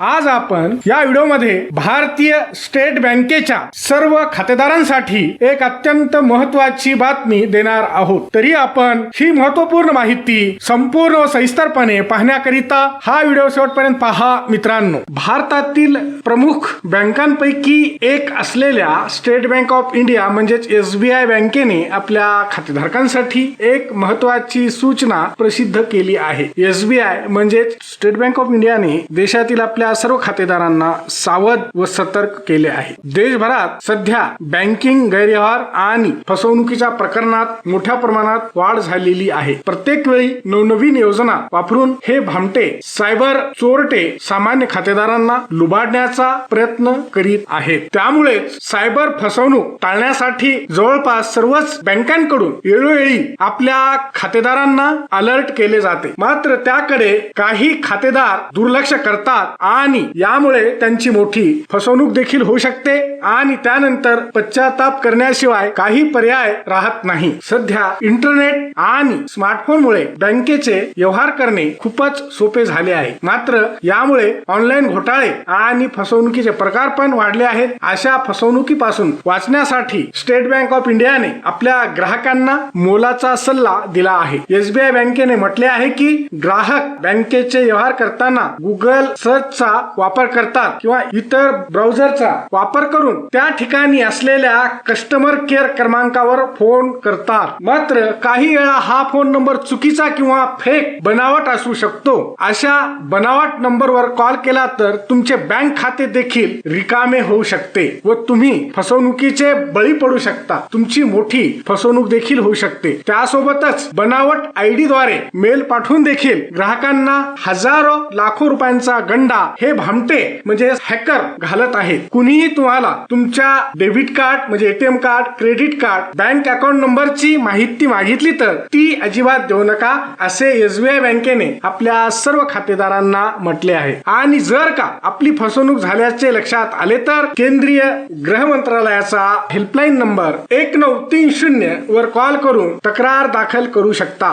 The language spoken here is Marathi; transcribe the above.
आज आपण या व्हिडिओमध्ये भारतीय स्टेट बँकेच्या सर्व खातेदारांसाठी एक अत्यंत महत्वाची बातमी देणार आहोत. तरी आपण ही महत्त्वपूर्ण माहिती संपूर्ण व सविस्तरपणे पाहण्याकरिता हा व्हिडिओ शेवटपर्यंत पहा मित्रांनो. भारतातील प्रमुख बँकांपैकी एक असलेल्या स्टेट बँक ऑफ इंडिया म्हणजेच एस बी आय बँकेने आपल्या खातेधारकांसाठी एक महत्वाची सूचना प्रसिद्ध केली आहे. एस बी आय म्हणजेच स्टेट बँक ऑफ इंडियाने देशातील आपल्या सर्व खातेदारांना सावध व सतर्क केले आहे. देशभरात सध्या बँकिंग गैरव्यवहार आणि फसवणुकीच्या प्रकरणात मोठ्या प्रमाणात वाढ झालेली आहे. प्रत्येक वेळी नवनवीन योजना वापरून हे भामटे सायबर चोरटे सामान्य खातेदारांना लुबाडण्याचा प्रयत्न करीत आहेत. त्यामुळे सायबर फसवणूक टाळण्यासाठी जवळपास सर्वच बँकांकडून वेळोवेळी आपल्या खातेदारांना अलर्ट केले जाते. मात्र त्याकडे काही खातेदार दुर्लक्ष करतात आणि यामुळे त्यांची मोठी फसवणूक देखील होऊ शकते आणि त्यानंतर पश्चाताप करण्याशिवाय काही पर्याय राहत नाही. सध्या इंटरनेट आणि स्मार्टफोनमुळे बँकेचे व्यवहार करणे खूपच सोपे झाले आहे. मात्र यामुळे ऑनलाईन घोटाळे आणि फसवणुकीचे प्रकार पण वाढले आहेत. अशा फसवणुकीपासून वाचण्यासाठी स्टेट बँक ऑफ इंडियाने आपल्या ग्राहकांना मोलाचा सल्ला दिला आहे. एसबीआय बँकेने म्हटले आहे की ग्राहक बँकेचे व्यवहार करताना गुगल सर्च चा वापर करतात किंवा इतर ब्राउझरचा वापर करून त्या ठिकाणी असलेल्या कस्टमर केअर क्रमांकावर फोन करतात. मात्र काही वेळा हा फोन नंबर चुकीचा किंवा फेक बनावट असू शकतो. अशा बनावट नंबरवर कॉल केला तर तुमचे बँक खाते देखील रिकामे होऊ शकते व तुम्ही फसवणुकीचे बळी पडू शकता. तुमची मोठी फसवणूक देखील होऊ शकते. त्यासोबतच बनावट आयडी द्वारे मेल पाठवून देखील ग्राहकांना हजारो लाखो रुपयांचा गंडा हे भामटे म्हणजे हॅकर घालत आहेत. कुणीही तुम्हाला तुमच्या डेबिट कार्ड म्हणजे ATM card credit card bank account नंबरची माहिती मागितली तर ती अजिबात देऊ नका असे एसबीआय बँकेने आपल्या सर्व खातेदारांना म्हटले आहे. आणि जर का आपली फसवणूक झाल्याचे लक्षात आले तर केंद्रीय गृह मंत्रालयाचा हेल्पलाईन नंबर एक नऊ तीन शून्य वर कॉल करून तक्रार दाखल करू शकता.